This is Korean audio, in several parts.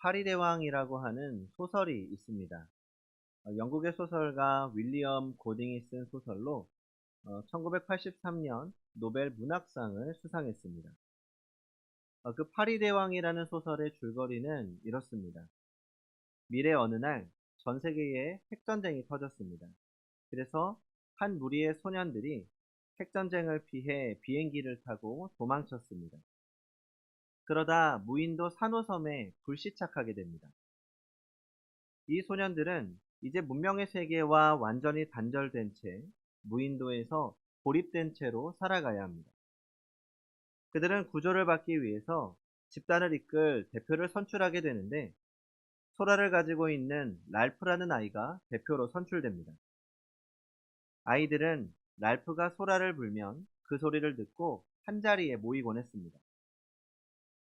파리대왕이라고 하는 소설이 있습니다. 어, 영국의 소설가 윌리엄 고딩이 쓴 소설로 1983년 노벨 문학상을 수상했습니다. 어, 그 파리대왕이라는 소설의 줄거리는 이렇습니다. 미래 어느 날 전 세계에 핵전쟁이 터졌습니다. 그래서 한 무리의 소년들이 핵전쟁을 피해 비행기를 타고 도망쳤습니다. 그러다 무인도 산호섬에 불시착하게 됩니다. 이 소년들은 이제 문명의 세계와 완전히 단절된 채 무인도에서 고립된 채로 살아가야 합니다. 그들은 구조를 받기 위해서 집단을 이끌 대표를 선출하게 되는데 소라를 가지고 있는 랄프라는 아이가 대표로 선출됩니다. 아이들은 랄프가 소라를 불면 그 소리를 듣고 한자리에 모이곤 했습니다.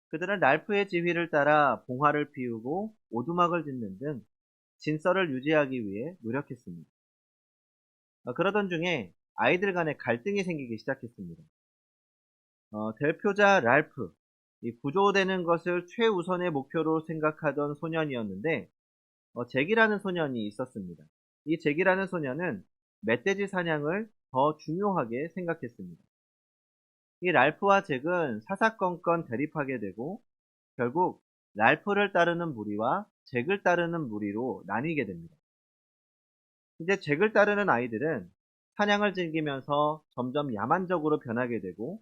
그들은 랄프의 지휘를 따라 봉화를 피우고 오두막을 짓는 등 진서를 유지하기 위해 노력했습니다. 어, 그러던 중에 아이들 간에 갈등이 생기기 시작했습니다. 어, 대표자 랄프, 구조되는 것을 최우선의 목표로 생각하던 소년이었는데 어, 잭이라는 소년이 있었습니다. 이 잭이라는 소년은 멧돼지 사냥을 더 중요하게 생각했습니다. 이 랄프와 잭은 사사건건 대립하게 되고 결국 랄프를 따르는 무리와 잭을 따르는 무리로 나뉘게 됩니다. 이제 잭을 따르는 아이들은 사냥을 즐기면서 점점 야만적으로 변하게 되고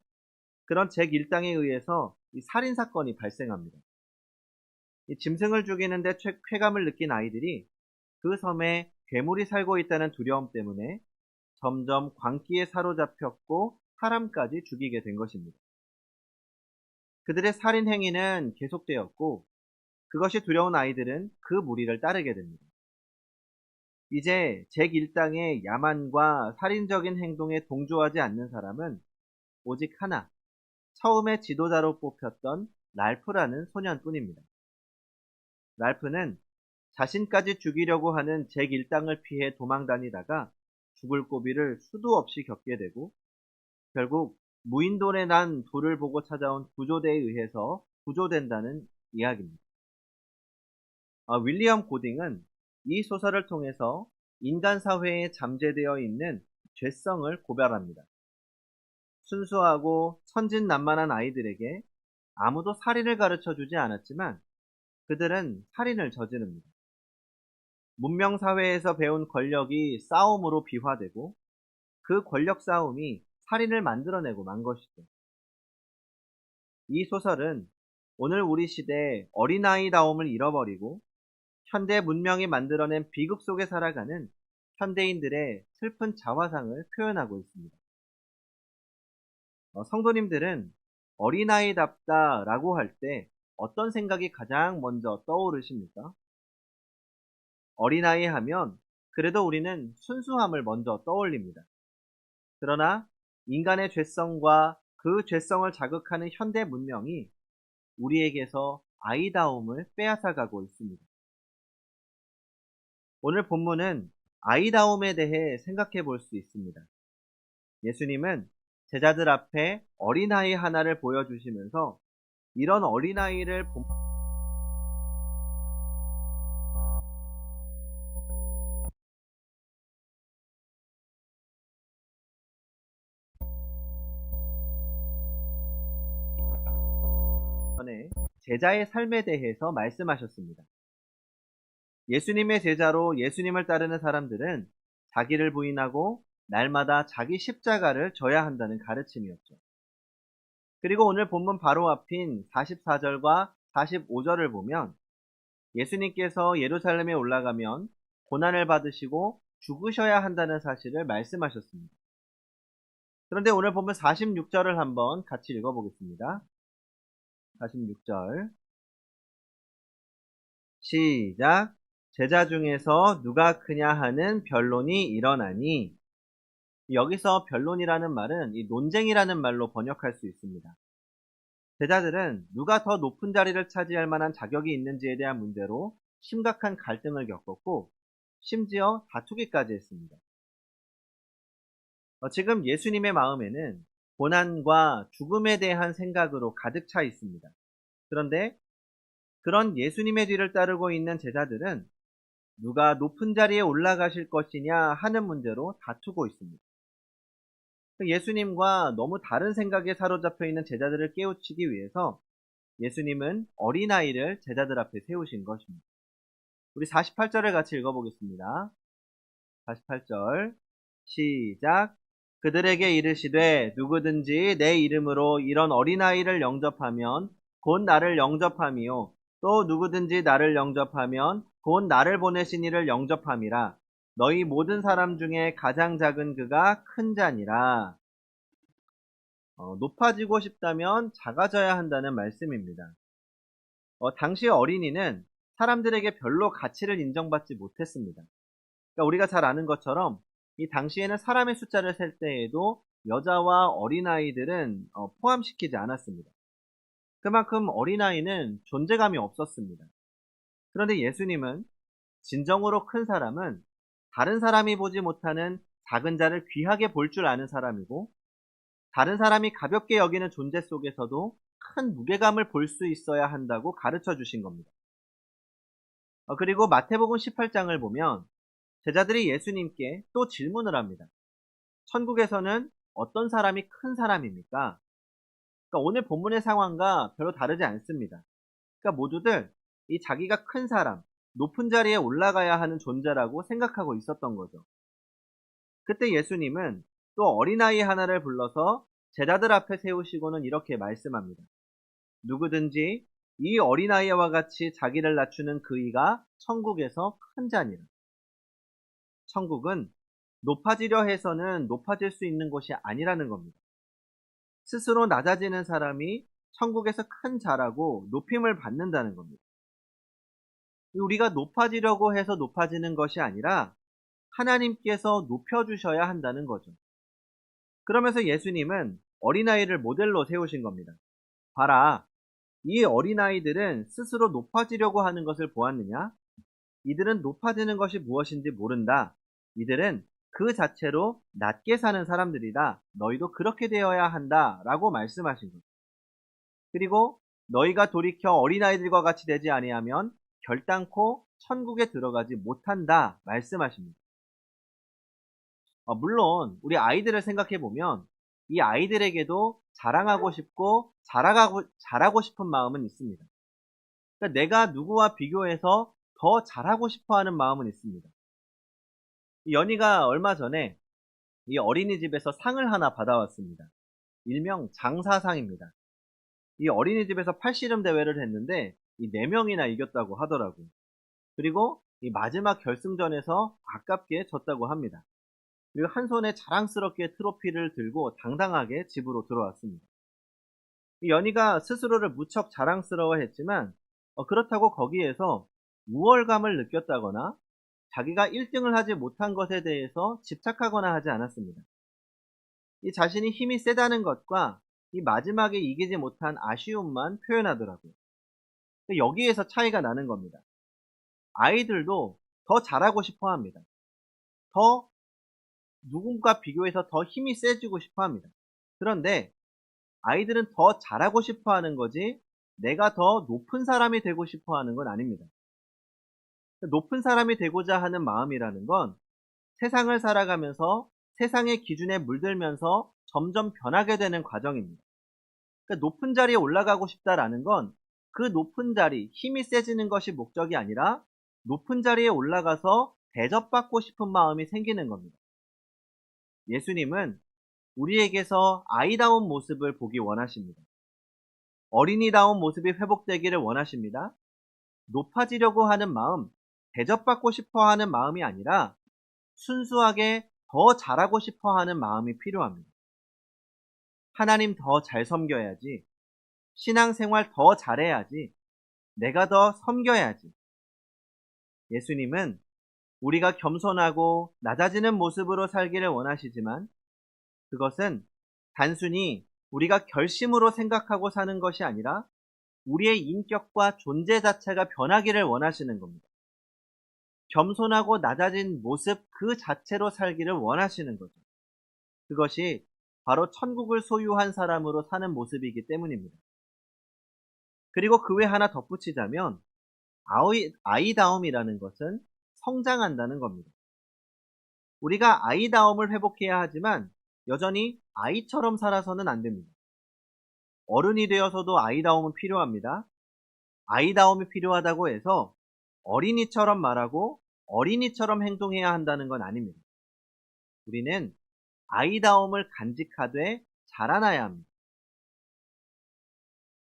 그런 잭 일당에 의해서 살인 사건이 발생합니다. 짐승을 죽이는데 쾌감을 느낀 아이들이 그 섬에 괴물이 살고 있다는 두려움 때문에 점점 광기에 사로잡혔고 사람까지 죽이게 된 것입니다. 그들의 살인 행위는 계속되었고 그것이 두려운 아이들은 그 무리를 따르게 됩니다. 이제 잭 일당의 야만과 살인적인 행동에 동조하지 않는 사람은 오직 하나, 처음에 지도자로 뽑혔던 랄프라는 소년뿐입니다. 랄프는 자신까지 죽이려고 하는 잭 일당을 피해 도망다니다가 죽을 고비를 수도 없이 겪게 되고 결국 무인도에 난 불을 보고 찾아온 구조대에 의해서 구조된다는 이야기입니다. 아, 윌리엄 고딩은 이 소설을 통해서 인간 사회에 잠재되어 있는 죄성을 고발합니다. 순수하고 천진난만한 아이들에게 아무도 살인을 가르쳐 주지 않았지만 그들은 살인을 저지릅니다. 문명사회에서 배운 권력이 싸움으로 비화되고 그 권력 싸움이 살인을 만들어내고 만 것이죠. 이 소설은 오늘 우리 시대의 어린아이다움을 잃어버리고 현대 문명이 만들어낸 비극 속에 살아가는 현대인들의 슬픈 자화상을 표현하고 있습니다. 어, 성도님들은 어린아이답다 라고 할 때 어떤 생각이 가장 먼저 떠오르십니까? 어린아이 하면 그래도 우리는 순수함을 먼저 떠올립니다. 그러나 인간의 죄성과 그 죄성을 자극하는 현대 문명이 우리에게서 아이다움을 빼앗아가고 있습니다. 오늘 본문은 아이다움에 대해 생각해 볼 수 있습니다. 예수님은 제자들 앞에 어린아이 하나를 보여주시면서 이런 어린아이를 본... 전에 제자의 삶에 대해서 말씀하셨습니다. 예수님의 제자로 예수님을 따르는 사람들은 자기를 부인하고 날마다 자기 십자가를 져야 한다는 가르침이었죠. 그리고 오늘 본문 바로 앞인 44절과 45절을 보면 예수님께서 예루살렘에 올라가면 고난을 받으시고 죽으셔야 한다는 사실을 말씀하셨습니다. 그런데 오늘 보면 46절을 한번 같이 읽어보겠습니다. 46절 시작 제자 중에서 누가 크냐 하는 변론이 일어나니 여기서 변론이라는 말은 이 논쟁이라는 말로 번역할 수 있습니다. 제자들은 누가 더 높은 자리를 차지할 만한 자격이 있는지에 대한 문제로 심각한 갈등을 겪었고 심지어 다투기까지 했습니다. 어, 지금 예수님의 마음에는 고난과 죽음에 대한 생각으로 가득 차 있습니다. 그런데 그런 예수님의 뒤를 따르고 있는 제자들은 누가 높은 자리에 올라가실 것이냐 하는 문제로 다투고 있습니다. 예수님과 너무 다른 생각에 사로잡혀 있는 제자들을 깨우치기 위해서 예수님은 어린아이를 제자들 앞에 세우신 것입니다. 우리 48절을 같이 읽어보겠습니다. 48절 시작 그들에게 이르시되 누구든지 내 이름으로 이런 어린아이를 영접하면 곧 나를 영접함이요 또 누구든지 나를 영접하면 곧 나를 보내신 이를 영접함이라 너희 모든 사람 중에 가장 작은 그가 큰 자니라. 어, 높아지고 싶다면 작아져야 한다는 말씀입니다. 어, 당시 어린이는 사람들에게 별로 가치를 인정받지 못했습니다. 그러니까 우리가 잘 아는 것처럼 이 당시에는 사람의 숫자를 셀 때에도 여자와 어린아이들은 어, 포함시키지 않았습니다. 그만큼 어린아이는 존재감이 없었습니다. 그런데 예수님은 진정으로 큰 사람은 다른 사람이 보지 못하는 작은 자를 귀하게 볼 줄 아는 사람이고 다른 사람이 가볍게 여기는 존재 속에서도 큰 무게감을 볼 수 있어야 한다고 가르쳐 주신 겁니다. 어, 그리고 마태복음 18장을 보면 제자들이 예수님께 또 질문을 합니다. 천국에서는 어떤 사람이 큰 사람입니까? 그러니까 오늘 본문의 상황과 별로 다르지 않습니다. 그러니까 모두들 이 자기가 큰 사람, 높은 자리에 올라가야 하는 존재라고 생각하고 있었던 거죠. 그때 예수님은 또 어린아이 하나를 불러서 제자들 앞에 세우시고는 이렇게 말씀합니다. 누구든지 이 어린아이와 같이 자기를 낮추는 그이가 천국에서 큰 자니라. 천국은 높아지려 해서는 높아질 수 있는 곳이 아니라는 겁니다. 스스로 낮아지는 사람이 천국에서 큰 자라고 높임을 받는다는 겁니다. 우리가 높아지려고 해서 높아지는 것이 아니라 하나님께서 높여주셔야 한다는 거죠. 그러면서 예수님은 어린아이를 모델로 세우신 겁니다. 봐라. 이 어린아이들은 스스로 높아지려고 하는 것을 보았느냐? 이들은 높아지는 것이 무엇인지 모른다. 이들은 그 자체로 낮게 사는 사람들이다. 너희도 그렇게 되어야 한다. 라고 말씀하신 거죠. 그리고 너희가 돌이켜 어린아이들과 같이 되지 아니하면 결단코 천국에 들어가지 못한다. 말씀하십니다. 어, 물론 우리 아이들을 생각해 보면 이 아이들에게도 자랑하고 싶고 자라가고, 잘하고 싶은 마음은 있습니다. 그러니까 내가 누구와 비교해서 더 잘하고 싶어 하는 마음은 있습니다. 연희가 얼마 전에 이 어린이집에서 상을 하나 받아왔습니다. 일명 장사상입니다. 이 어린이집에서 팔씨름 대회를 했는데 이 4명이나 이겼다고 하더라고요. 그리고 이 마지막 결승전에서 아깝게 졌다고 합니다. 그리고 한 손에 자랑스럽게 트로피를 들고 당당하게 집으로 들어왔습니다. 연희가 스스로를 무척 자랑스러워 했지만 어, 그렇다고 거기에서 우월감을 느꼈다거나 자기가 1등을 하지 못한 것에 대해서 집착하거나 하지 않았습니다. 이 자신이 힘이 세다는 것과 이 마지막에 이기지 못한 아쉬움만 표현하더라고요. 여기에서 차이가 나는 겁니다. 아이들도 더 잘하고 싶어 합니다. 더 누군가 비교해서 더 힘이 세지고 싶어 합니다. 그런데 아이들은 더 잘하고 싶어 하는 거지 내가 더 높은 사람이 되고 싶어 하는 건 아닙니다. 높은 사람이 되고자 하는 마음이라는 건 세상을 살아가면서 세상의 기준에 물들면서 점점 변하게 되는 과정입니다. 그러니까 높은 자리에 올라가고 싶다라는 건 그 높은 자리, 힘이 세지는 것이 목적이 아니라 높은 자리에 올라가서 대접받고 싶은 마음이 생기는 겁니다. 예수님은 우리에게서 아이다운 모습을 보기 원하십니다. 어린이다운 모습이 회복되기를 원하십니다. 높아지려고 하는 마음, 대접받고 싶어 하는 마음이 아니라 순수하게 더 잘하고 싶어 하는 마음이 필요합니다. 하나님 더 잘 섬겨야지. 신앙생활 더 잘해야지. 내가 더 섬겨야지. 예수님은 우리가 겸손하고 낮아지는 모습으로 살기를 원하시지만 그것은 단순히 우리가 결심으로 생각하고 사는 것이 아니라 우리의 인격과 존재 자체가 변하기를 원하시는 겁니다. 겸손하고 낮아진 모습 그 자체로 살기를 원하시는 거죠. 그것이 바로 천국을 소유한 사람으로 사는 모습이기 때문입니다. 그리고 그 외 하나 덧붙이자면 아이, 아이다움이라는 것은 성장한다는 겁니다. 우리가 아이다움을 회복해야 하지만 여전히 아이처럼 살아서는 안 됩니다. 어른이 되어서도 아이다움은 필요합니다. 아이다움이 필요하다고 해서 어린이처럼 말하고 어린이처럼 행동해야 한다는 건 아닙니다. 우리는 아이다움을 간직하되 자라나야 합니다.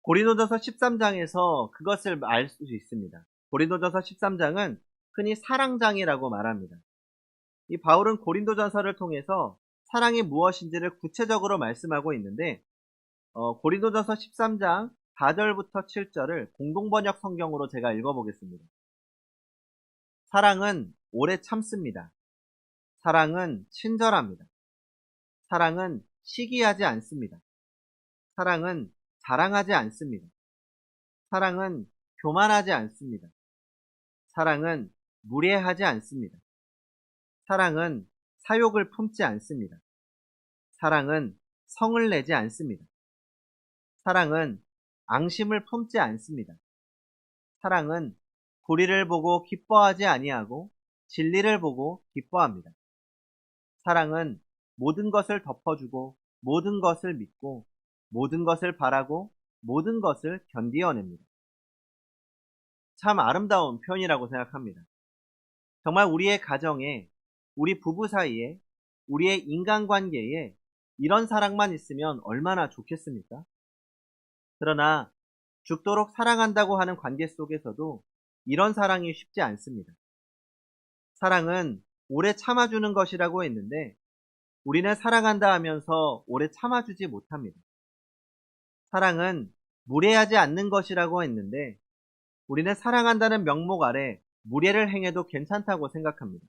고린도전서 13장에서 그것을 알 수 있습니다. 고린도전서 13장은 흔히 사랑장이라고 말합니다. 이 바울은 고린도전서를 통해서 사랑이 무엇인지를 구체적으로 말씀하고 있는데 어, 고린도전서 13장 4절부터 7절을 공동번역 성경으로 제가 읽어보겠습니다. 사랑은 오래 참습니다. 사랑은 친절합니다. 사랑은 시기하지 않습니다. 사랑은 자랑하지 않습니다. 사랑은 교만하지 않습니다. 사랑은 무례하지 않습니다. 사랑은 사욕을 품지 않습니다. 사랑은 성을 내지 않습니다. 사랑은 앙심을 품지 않습니다. 사랑은 불의를 보고 기뻐하지 아니하고 진리를 보고 기뻐합니다. 사랑은 모든 것을 덮어주고 모든 것을 믿고 모든 것을 바라고 모든 것을 견디어냅니다. 참 아름다운 표현이라고 생각합니다. 정말 우리의 가정에, 우리 부부 사이에, 우리의 인간관계에 이런 사랑만 있으면 얼마나 좋겠습니까? 그러나 죽도록 사랑한다고 하는 관계 속에서도 이런 사랑이 쉽지 않습니다. 사랑은 오래 참아주는 것이라고 했는데 우리는 사랑한다 하면서 오래 참아주지 못합니다. 사랑은 무례하지 않는 것이라고 했는데 우리는 사랑한다는 명목 아래 무례를 행해도 괜찮다고 생각합니다.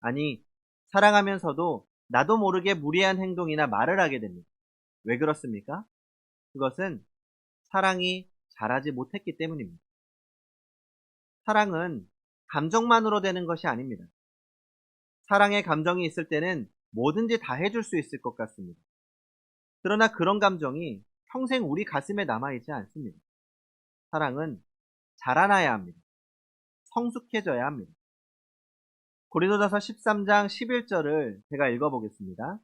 아니, 사랑하면서도 나도 모르게 무례한 행동이나 말을 하게 됩니다. 왜 그렇습니까? 그것은 사랑이 자라지 못했기 때문입니다. 사랑은 감정만으로 되는 것이 아닙니다. 사랑의 감정이 있을 때는 뭐든지 다 해줄 수 있을 것 같습니다. 그러나 그런 감정이 평생 우리 가슴에 남아있지 않습니다. 사랑은 자라나야 합니다. 성숙해져야 합니다. 고린도전서 13장 11절을 제가 읽어보겠습니다.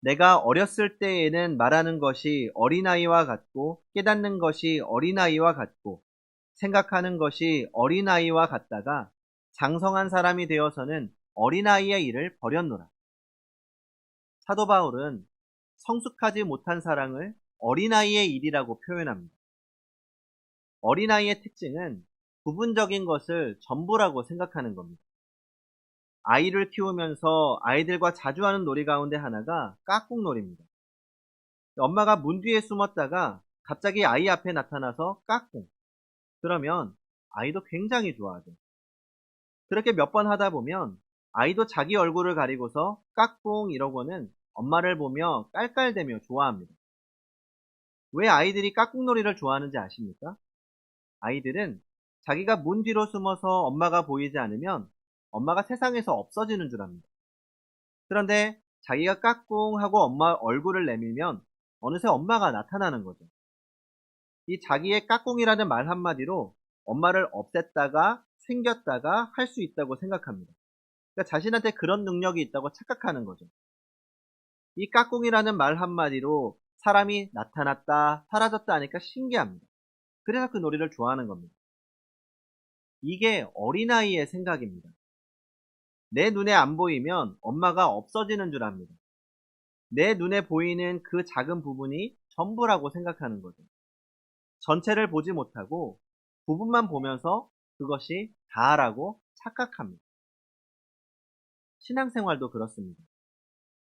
내가 어렸을 때에는 말하는 것이 어린아이와 같고 깨닫는 것이 어린아이와 같고 생각하는 것이 어린아이와 같다가 장성한 사람이 되어서는 어린아이의 일을 버렸노라. 사도 바울은 성숙하지 못한 사랑을 어린아이의 일이라고 표현합니다. 어린아이의 특징은 부분적인 것을 전부라고 생각하는 겁니다. 아이를 키우면서 아이들과 자주 하는 놀이 가운데 하나가 깍꿍놀이입니다. 엄마가 문 뒤에 숨었다가 갑자기 아이 앞에 나타나서 깍꿍. 그러면 아이도 굉장히 좋아하죠. 그렇게 몇 번 하다 보면 아이도 자기 얼굴을 가리고서 깍꿍 이러고는 엄마를 보며 깔깔대며 좋아합니다. 왜 아이들이 깍꿍놀이를 좋아하는지 아십니까? 아이들은 자기가 문 뒤로 숨어서 엄마가 보이지 않으면 엄마가 세상에서 없어지는 줄 압니다. 그런데 자기가 깍꿍 하고 엄마 얼굴을 내밀면 어느새 엄마가 나타나는 거죠. 이 자기의 깍꿍이라는 말 한마디로 엄마를 없앴다가 생겼다가 할 수 있다고 생각합니다. 그러니까 자신한테 그런 능력이 있다고 착각하는 거죠. 이 까꿍이라는 말 한마디로 사람이 나타났다, 사라졌다 하니까 신기합니다. 그래서 그 놀이를 좋아하는 겁니다. 이게 어린아이의 생각입니다. 내 눈에 안 보이면 엄마가 없어지는 줄 압니다. 내 눈에 보이는 그 작은 부분이 전부라고 생각하는 거죠. 전체를 보지 못하고 부분만 보면서 그것이 다라고 착각합니다. 신앙생활도 그렇습니다.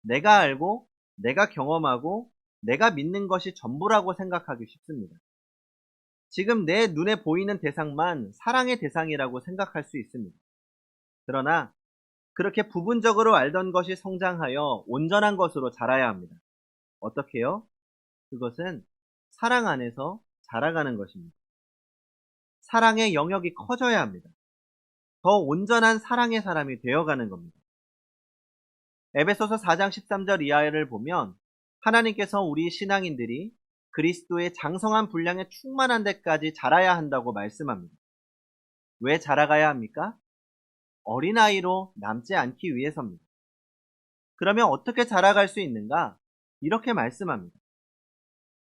내가 알고 내가 경험하고 내가 믿는 것이 전부라고 생각하기 쉽습니다. 지금 내 눈에 보이는 대상만 사랑의 대상이라고 생각할 수 있습니다. 그러나 그렇게 부분적으로 알던 것이 성장하여 온전한 것으로 자라야 합니다. 어떻게요? 그것은 사랑 안에서 자라가는 것입니다. 사랑의 영역이 커져야 합니다. 더 온전한 사랑의 사람이 되어가는 겁니다. 에베소서 4장 13절 이하를 보면 하나님께서 우리 신앙인들이 그리스도의 장성한 분량에 충만한 데까지 자라야 한다고 말씀합니다. 왜 자라가야 합니까? 어린아이로 남지 않기 위해서입니다. 그러면 어떻게 자라갈 수 있는가? 이렇게 말씀합니다.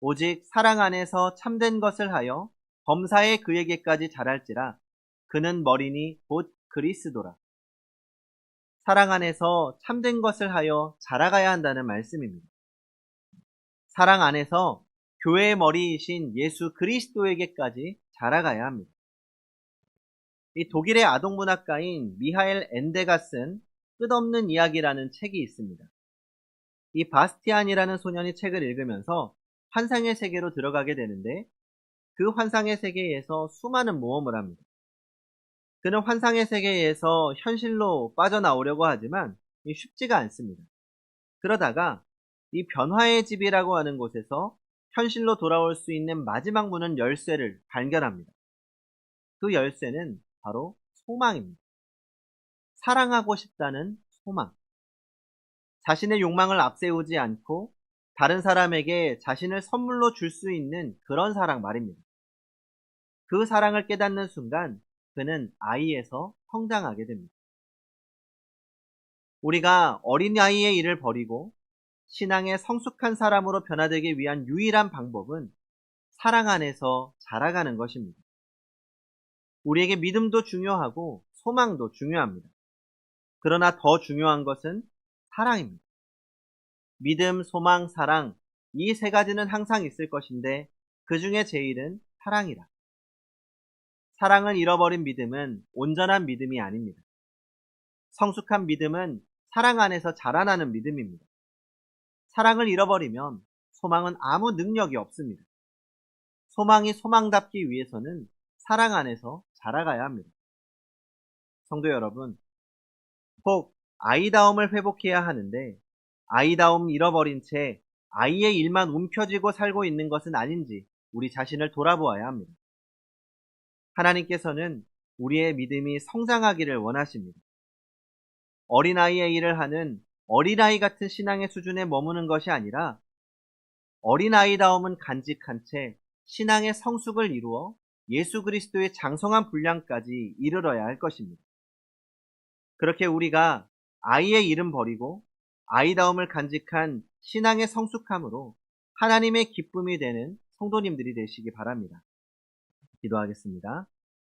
오직 사랑 안에서 참된 것을 하여 범사에 그에게까지 자랄지라 그는 머리니 곧 그리스도라. 사랑 안에서 참된 것을 하여 자라가야 한다는 말씀입니다. 사랑 안에서 교회의 머리이신 예수 그리스도에게까지 자라가야 합니다. 이 독일의 아동문학가인 미하엘 엔데가 쓴 끝없는 이야기라는 책이 있습니다. 이 바스티안이라는 소년이 책을 읽으면서 환상의 세계로 들어가게 되는데 그 환상의 세계에서 수많은 모험을 합니다. 그는 환상의 세계에서 현실로 빠져나오려고 하지만 쉽지가 않습니다. 그러다가 이 변화의 집이라고 하는 곳에서 현실로 돌아올 수 있는 마지막 문은 열쇠를 발견합니다. 그 열쇠는 바로 소망입니다. 사랑하고 싶다는 소망. 자신의 욕망을 앞세우지 않고 다른 사람에게 자신을 선물로 줄 수 있는 그런 사랑 말입니다. 그 사랑을 깨닫는 순간 그는 아이에서 성장하게 됩니다. 우리가 어린아이의 일을 버리고 신앙의 성숙한 사람으로 변화되기 위한 유일한 방법은 사랑 안에서 자라가는 것입니다. 우리에게 믿음도 중요하고 소망도 중요합니다. 그러나 더 중요한 것은 사랑입니다. 믿음, 소망, 사랑, 이 세 가지는 항상 있을 것인데 그 중에 제일은 사랑이라. 사랑을 잃어버린 믿음은 온전한 믿음이 아닙니다. 성숙한 믿음은 사랑 안에서 자라나는 믿음입니다. 사랑을 잃어버리면 소망은 아무 능력이 없습니다. 소망이 소망답기 위해서는 사랑 안에서 자라가야 합니다. 성도 여러분, 꼭 아이다움을 회복해야 하는데 아이다움 잃어버린 채 아이의 일만 움켜쥐고 살고 있는 것은 아닌지 우리 자신을 돌아보아야 합니다. 하나님께서는 우리의 믿음이 성장하기를 원하십니다. 어린아이의 일을 하는 어린아이 같은 신앙의 수준에 머무는 것이 아니라 어린아이다움은 간직한 채 신앙의 성숙을 이루어 예수 그리스도의 장성한 분량까지 이르러야 할 것입니다. 그렇게 우리가 아이의 이름 버리고 아이다움을 간직한 신앙의 성숙함으로 하나님의 기쁨이 되는 성도님들이 되시기 바랍니다. 기도하겠습니다.